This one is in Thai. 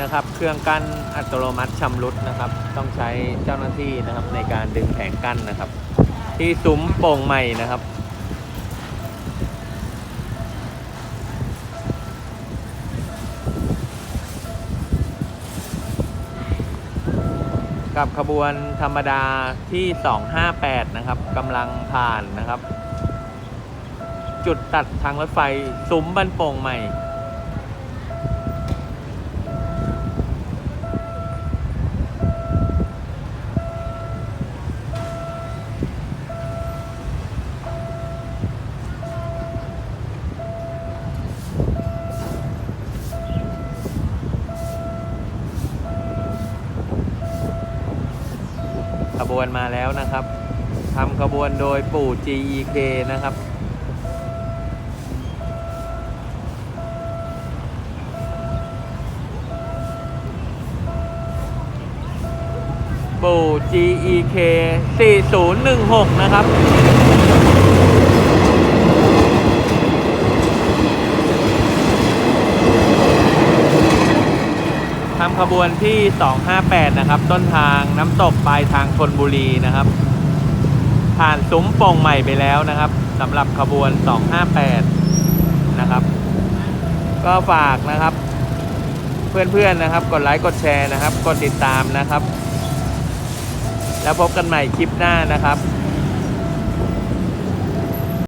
นะครับ เครื่องกั้นอัตโนมัติชำรุดนะครับ ต้องใช้เจ้าหน้าที่นะครับในการดึงแผงกั้นนะครับ ที่ซุ้มโป่งใหม่นะครับกับขบวนธรรมดาที่ 258 นะครับกำลังผ่านนะครับ จุดตัดทางรถไฟ ซุ้มบ้านโป่งใหม่ บวนมาแล้วนะครับทำขบวนโดยปู่ GEK นะครับ ปู่ GEK 4016 นะครับำขบวนที่ 258 นะครับ ต้นทางน้ำตกปลายทางธนบุรีนะครับ ผ่านซุ้มโป่งใหม่ไปแล้วนะครับสำหรับขบวน 258 นะครับ ก็ฝากนะครับ เพื่อนๆนะครับ กดไลค์กดแชร์นะครับ กดติดตามนะครับ แล้วพบกันใหม่คลิปหน้านะครับ